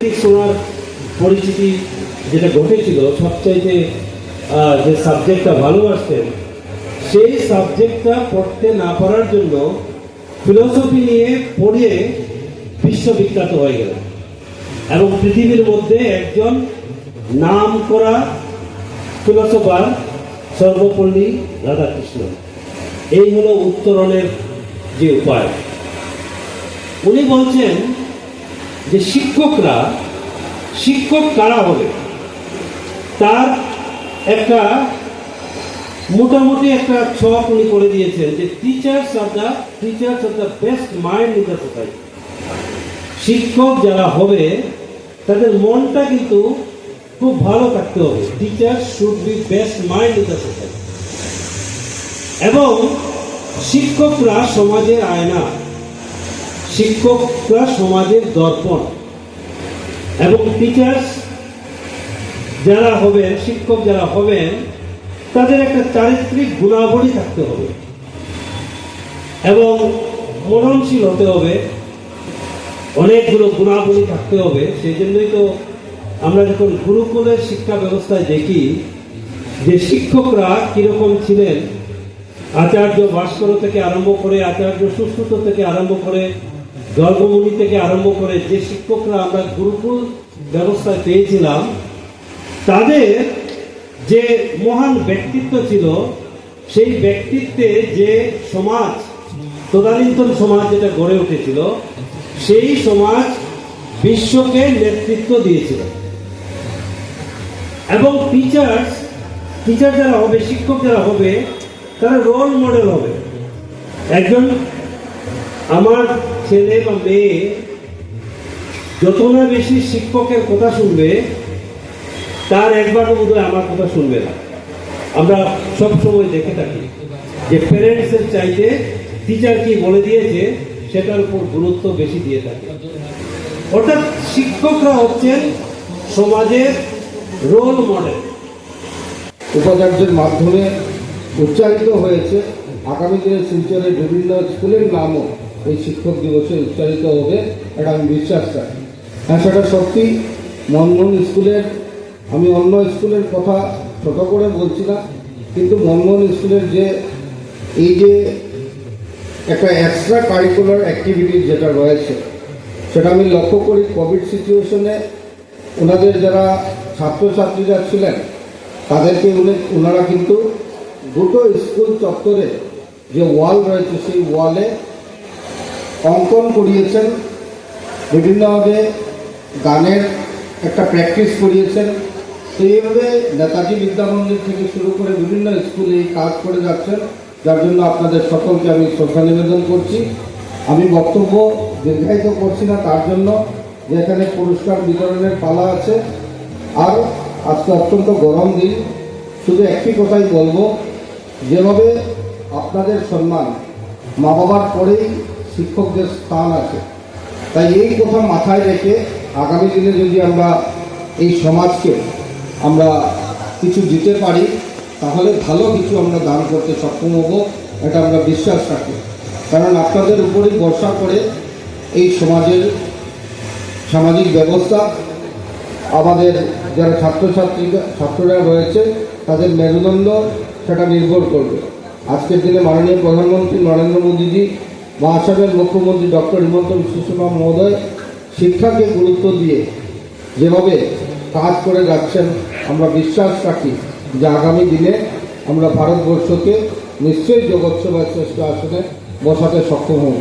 ওনার পরিচিতি যেটা ঘটেছিল, সবচাইতে যে সাবজেক্টটা ভালোবাসতেন, সেই সাবজেক্টটা পড়তে না পারার জন্য ফিলোসফি নিয়ে পড়ে বিশ্ববিখ্যাত হয়ে গেলেন। এবং পৃথিবীর মধ্যে একজন নাম করা ফিলোসফার সর্বপল্লী রাধাকৃষ্ণ। এই হলো উত্তরণের যে উপায়। উনি বলছেন যে শিক্ষকরা, শিক্ষক কারা হবে? তার একটা মোটামুটি একটা ছক উনি করে দিয়েছেন যে teachers of the teachers of the best mind in the society শিক্ষক যারা হবে, তাদের মনটা কিন্তু খুব ভালো থাকতে হবে। Teacher should be best mind in the society এবং শিক্ষকরা সমাজের আয়না। শিক্ষকরা সমাজের দর্পণ। এবং টিচার্স যারা হবেন, শিক্ষক যারা হবেন, তাদের একটা চারিত্রিক গুণাবলী থাকতে হবে। এবং মননশীল হতে হবে। অনেকগুলো গুণাবলী থাকতে হবে। সেই জন্যই তো আমরা যখন গুরুকুলের শিক্ষা ব্যবস্থায় দেখি যে শিক্ষকরা কীরকম ছিলেন, আচার্য ভাস্কর থেকে আরম্ভ করে আচার্য সুশ্রুত থেকে আরম্ভ করে গর্ভমুনি থেকে আরম্ভ করে যে শিক্ষকরা আমরা গুরুকুল ব্যবস্থায় পেয়েছিলাম, তাদের যে মহান ব্যক্তিত্ব ছিল, সেই ব্যক্তিত্বে যে সমাজ, তদানীন্তন সমাজ যেটা গড়ে উঠেছিল, সেই সমাজ বিশ্বকে নেতৃত্ব দিয়েছিল। এবং টিচার্স টিচার যারা হবে, শিক্ষক যারা হবে, তারা রোল মডেল হবে। একজন আমার ছেলে বা মেয়ে যত না বেশি শিক্ষকের কথা শুনবে, তার একবারও বোধহয় আমার কথা শুনবে না। আমরা সব সময় দেখে থাকি যে প্যারেন্টসের চাইতে টিচার কি বলে দিয়েছে, সেটার উপর গুরুত্ব বেশি দিয়ে থাকে। অর্থাৎ শিক্ষকরা হচ্ছেন সমাজের রোল মডেল উপাচার্যের মাধ্যমে উচ্চারিত হয়েছে আগামী দিনে শিলচরে বিভিন্ন স্কুলের নামও এই শিক্ষক দিবসে উচ্চারিত হবে এটা আমি বিশ্বাস রাখি হ্যাঁ সেটা সত্যি। মনমোহন স্কুলের, আমি অন্য স্কুলের কথা ছোট করে বলছি না, কিন্তু মনমোহন স্কুলের যে, এই যে একটা এক্সট্রা কারিকুলার অ্যাক্টিভিটি যেটা রয়েছে, সেটা আমি লক্ষ্য করি কোভিড সিচুয়েশনে ওনাদের যারা ছাত্রছাত্রীরা ছিলেন, তাদেরকে উনি, ওনারা কিন্তু দুটো স্কুল চত্বরে যে ওয়াল রয়েছে, সেই ওয়ালে অঙ্কন করিয়েছেন। বিভিন্নভাবে গানের একটা প্র্যাকটিস করিয়েছেন। তো এইভাবে নেতাজি বিদ্যামন্দির থেকে শুরু করে বিভিন্ন স্কুলে এই কাজ করে যাচ্ছেন। যার জন্য আপনাদের সকলকে আমি শ্রদ্ধা নিবেদন করছি। আমি বক্তব্য দীর্ঘায়িত করছি না, তার জন্য যে এখানে পুরস্কার বিতরণের পালা আছে। আর আজকে অত্যন্ত গরম দিন। শুধু একটি কথাই বলব, যেভাবে আপনাদের সম্মান মা বাবার পরেই শিক্ষকদের স্থান আছে। তাই এই কথা মাথায় রেখে আগামী দিনে যদি আমরা এই সমাজকে আমরা কিছু দিতে পারি, তাহলে ভালো কিছু আমরা দান করতে সক্ষম হব, এটা আমরা বিশ্বাস রাখি। কারণ আপনাদের উপরেই ভরসা করে এই সমাজের সামাজিক ব্যবস্থা, আমাদের যারা ছাত্রছাত্রী, ছাত্ররা রয়েছে, তাদের মেরুদণ্ড সেটা নির্ভর করবে। আজকের দিনে মাননীয় প্রধানমন্ত্রী নরেন্দ্র মোদীজি বা আসামের মুখ্যমন্ত্রী ডক্টর হিমন্ত বিশ্ব শর্মা মহোদয় শিক্ষাকে গুরুত্ব দিয়ে যেভাবে কাজ করে যাচ্ছেন, আমরা বিশ্বাস রাখি যে আগামী দিনে আমরা ভারতবর্ষকে নিশ্চয়ই জগৎসভায় শ্রেষ্ঠ আসনে বসাতে সক্ষম হব।